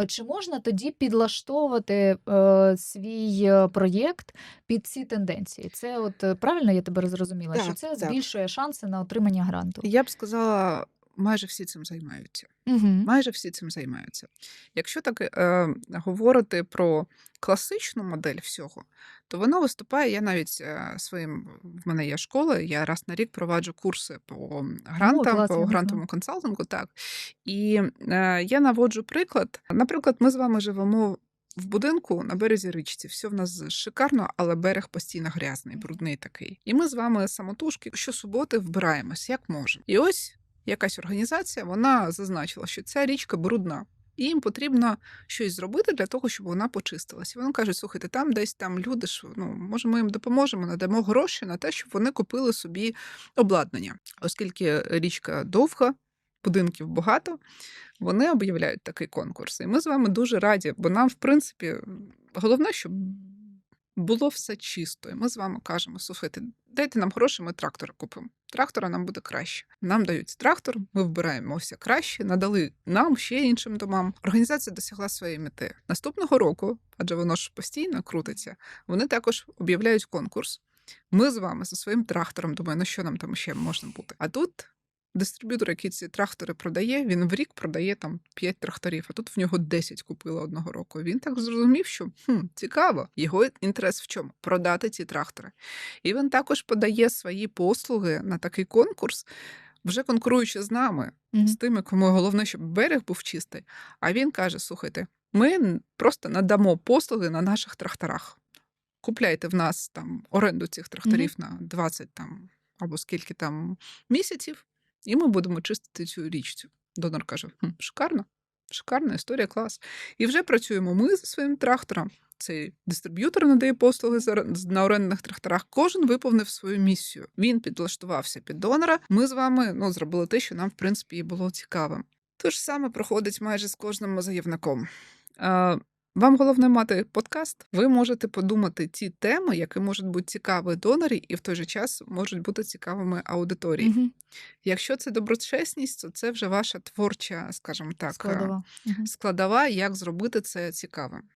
Е, Чи можна тоді підлаштовувати е, свій е, проєкт під ці тенденції? Це от е, правильно я тебе зрозуміла, що це так. збільшує шанси на отримання гранту? Я б сказала, майже всі цим займаються. Угу. Майже всі цим займаються. Якщо так е, говорити про класичну модель всього, то вона виступає. Я навіть е, своїм в мене є школа, я раз на рік проваджу курси по грантам, клас, по грантовому консалтингу. Так і е, я наводжу приклад. Наприклад, ми з вами живемо. В будинку на березі річці все в нас шикарно, але берег постійно грязний, брудний такий. І ми з вами самотужки щосуботи вбираємось, як можемо. І ось якась організація вона зазначила, що ця річка брудна. І їм потрібно щось зробити для того, щоб вона почистилася. Вони кажуть: слухайте, там десь там люди ж, ну може, ми їм допоможемо, надамо гроші на те, щоб вони купили собі обладнання, оскільки річка довга, будинків багато. Вони об'являють такий конкурс. І ми з вами дуже раді, бо нам, в принципі, головне, щоб було все чисто. І ми з вами кажемо: слухайте, дайте нам гроші, ми трактора купимо. Трактора нам буде краще. Нам дають трактор, ми вбираємося краще, надали нам ще іншим домам. Організація досягла своєї мети. Наступного року, адже воно ж постійно крутиться, вони також об'являють конкурс. Ми з вами зі своїм трактором думаю, ну що нам там ще можна бути? А тут дистриб'ютор, який ці трактори продає, він в рік продає там 5 тракторів, а тут в нього 10 купили одного року. Він так зрозумів, що хм, цікаво, його інтерес в чому? Продати ці трактори. І він також подає свої послуги на такий конкурс, вже конкуруючи з нами, Угу. з тими, кому головне, щоб берег був чистий. А він каже: слухайте, ми просто надамо послуги на наших тракторах. Купляйте в нас там оренду цих тракторів на 20 там або скільки там місяців, і ми будемо чистити цю річцю. Донор каже: хм, шикарно, шикарна історія, клас. І вже працюємо ми зі своїм трактором. Цей дистриб'ютор надає послуги на орендних тракторах. Кожен виповнив свою місію. Він підлаштувався під донора. Ми з вами ну, зробили те, що нам, в принципі, і було цікавим. Ж саме проходить майже з кожним заявником. Вам головне мати подкаст. Ви можете подумати ті теми, які можуть бути цікаві донорі, і в той же час можуть бути цікавими аудиторії. Угу. Якщо це доброчесність, то це вже ваша творча, скажімо так, е, Складова. Складова, як зробити це цікавим.